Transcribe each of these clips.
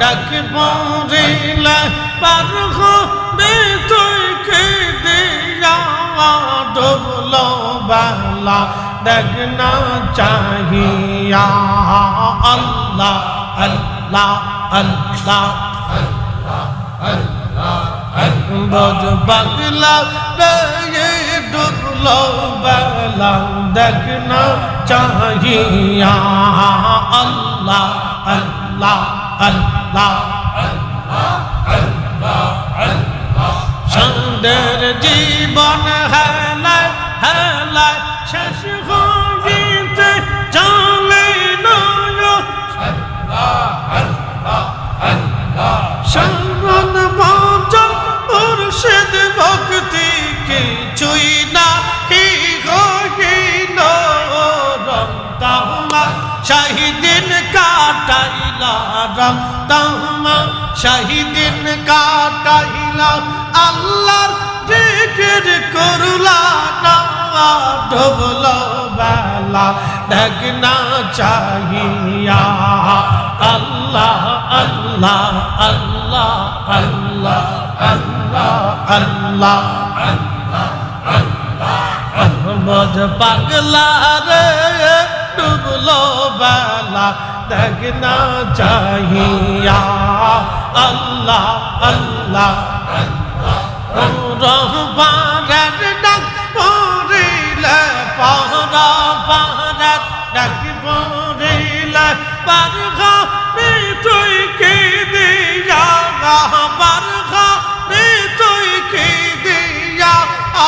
ডাক পড়িলে পার হবে তুই খেদিয়া ডুবল বেলা দেখ না চাহিয়া আল্লাহ আল্লাহ আল্লাহ বজ বাগলা রে ডুবলো বেলা দেখ না চাহিয়া আল্লাহ আল্লাহ আল্লাহ সন্দের জীবন হেলায় হেলায় শেষ রমদামা শাহিদিন কাটাইলা, আল্লাহর জিকির করলা না ডুবল বেলা দেখনা চাহিয়া। আল্লাহ আল্লাহ আল্লাহ আল্লাহ আল্লাহ আল্লাহ আহমদ পাগলা রে, ডুবলো বেলা দেখনা চাহিয়া আল্লাহ আল্লাহ রহবানের ডাক পড়িলে পহরা পাহারার ডাক পড়িলে পারঘা রে তুই কি দিয়া পারঘা রে তুই কি দিয়া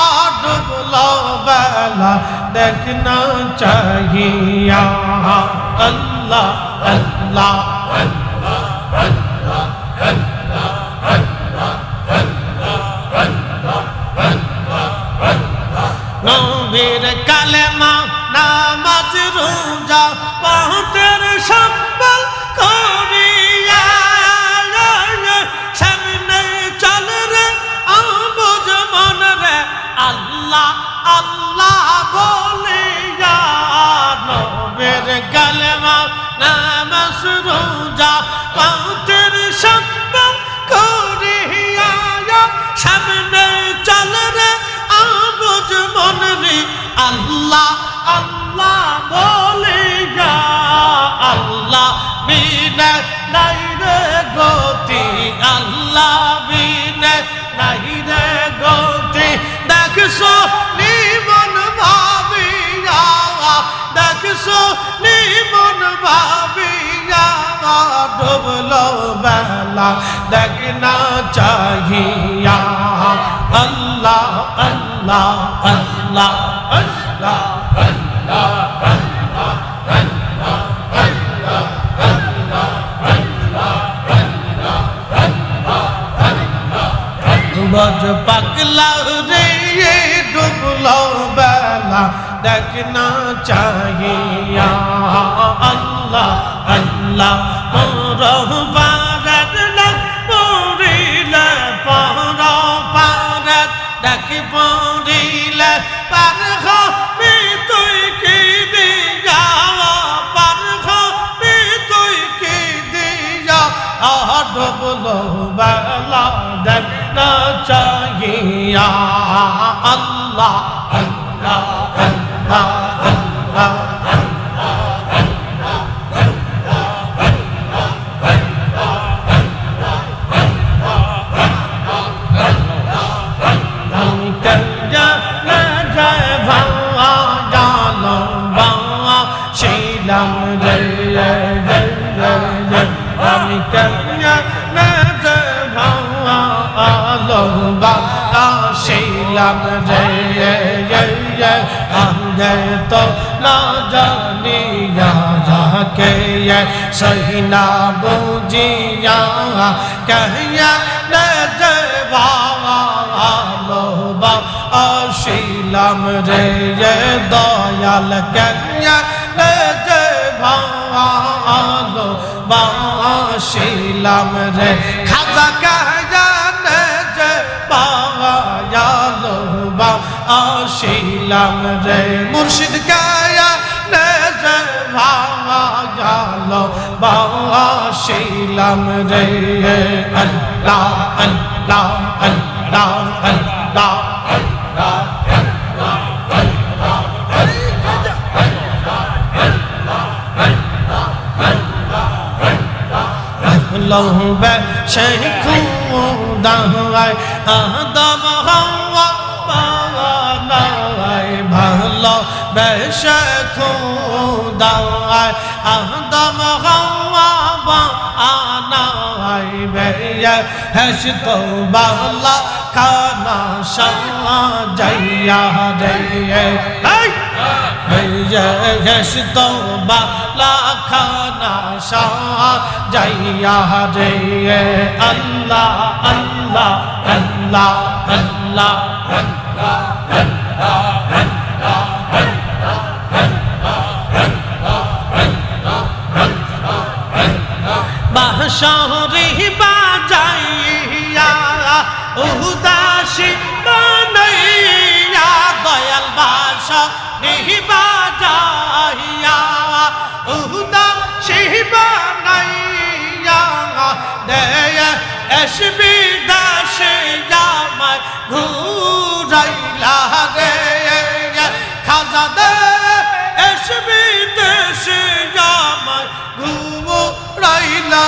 আডবল বেলা দেখনা চাহিয়া আল্লাহ আল্লাহ নবীর কালেমা নামাজ রোজা পাহতের সম্বল করিয়া সামনে চল রে আবুজ মন রে আল্লাহ আল্লাহ বলিয়া নবীর কালেমা নামাজ রোজা পাহতের সম্বল করিয়া সামনে চল রে আবুজ মন রে। আল্লাহ আল্লাহ বলে যা। আল্লাহ বিনে নাই রে গতি। আল্লাহ বিনে নাই রে গতি। দেখছ দেখছ নিমন ভাবিয়া ডুবলো বেলা দেখনা চাহিয়া আল্লাহ আল্লাহ আল্লাহ আল্লাহ বজ পাগলা রে ডুবলো বেলা দেখনা চাহিয়া আল্লাহ আল্লাহ মোর বারাত ডাক পড়িলে পর পারাত ডাক পড়িলে পার হবে তুই কি দিয়া পার হবে তুই কি দিয়া ডুবলো বেলা দেখনা চাহিয়া আল্লাহ আল্লাহ আল্লাহ আল্লাহ শিলাম আঙ্গে তো না জানিয়া যাকে সহি না বুঝিয়া কহিয়া না ভালো বা শিলাম রে দয়াল কন্যা রে ভালো বাসিলাম রে খাজা কাহানে আসিলাম রে মুর্শিদ কায়া নে যে ভালো বাসিলাম রে আল্লাহ আল্লাহ আল্লাহ আল্লাহ লহবে শেখ দাহায় আদম হাওয়া بش خدا آدم غوا با آنا بی هش تو بالا کانا شا جیا دیے হস তোবা লাখানা শাহ যাইয়া রে আল্লাহ আল্লাহ আল্লাহ আল্লাহ আল্লাহ আল্লাহ শহরে বাজাইয়া উদাসী বানাইয়া, দয়াল বাসা নেহি বাজাইয়া উদাসী বানাইয়া, দেয় এসবি দাসে জামায় ঘুরাইলা রে খাজা দে এসবি দেশে ঘুরাইলা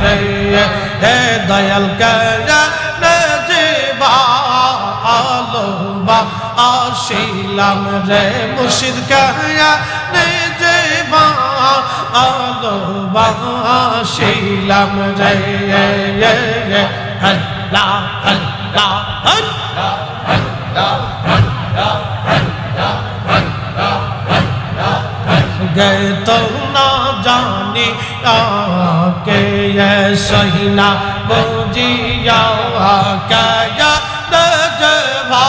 রে হে দয়াল আলো বা আসিলাম রে মুর্শিদ কায়া নে যে আলো বা আসিলাম রে আল্লাহ আল্লাহ আল্লাহ گئے تو نہ جانے آکے یہ سہنا بوجیا آکیا دجوا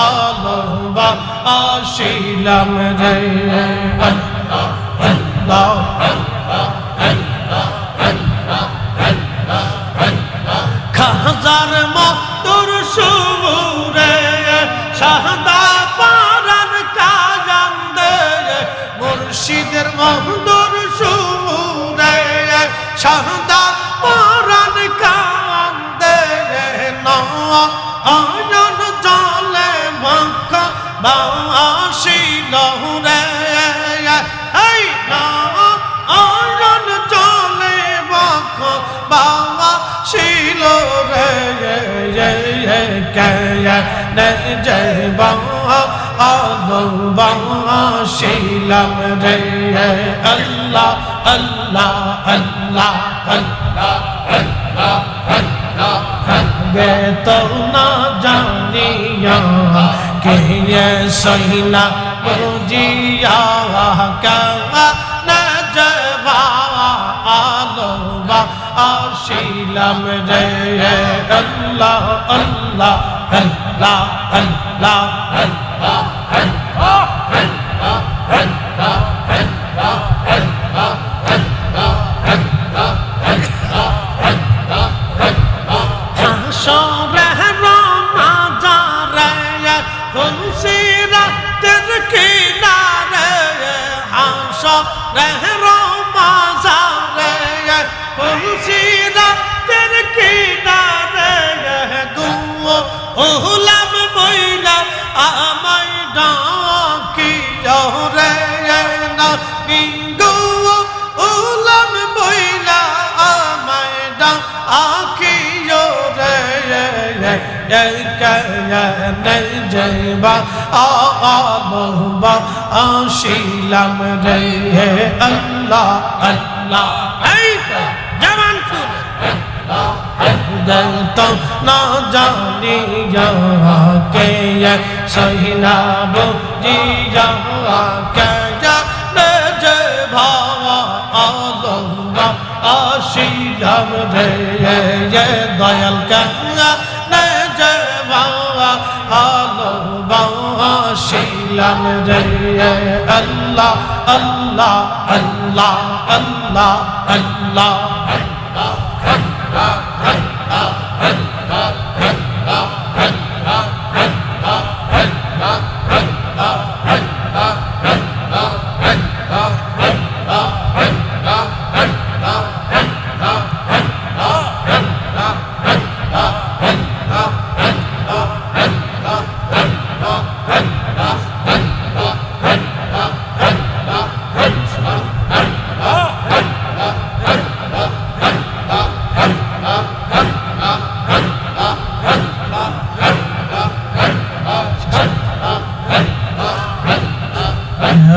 آلوبا آشیلم رے اللہ اللہ খাজার মা তোর সুরে শাহদা পারান কাজান্দে, মুর্শিদের মহদর সুরে। শাহদা পারান কান্দে নয়ন জলে মক্ষ বাসি লহুরে এই নয়ন জলে মক্ষ বাবা ছিল রে আলো শিলাম রে আল্লাহ আল্লাহ আল্লাহ আল্লাহ গে তো না জানিয়া কে আল্লাহ আল্লাহ আল্লাহ আল্লাহ আল্লাহ আল্লাহ আল্লাহ আল্লাহ আল্লাহ আল্লাহ আল্লাহ আল্লাহ আল্লাহ আল্লাহ আল্লাহ হাসরের রমাজারে কোন সিরাতের কিনারে হাসরের জয়বা আলবা আশিলাম রে আল্লাহ আল্লাহ জবান তো না জানি কে সহিনা বুঝি কে আশিলাম রে দয়াল কাঙ্গা যে রে আল্লাহ আল্লাহ আল্লাহ আল্লাহ আল্লাহ আল্লাহ আল্লাহ।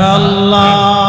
আল্লাহ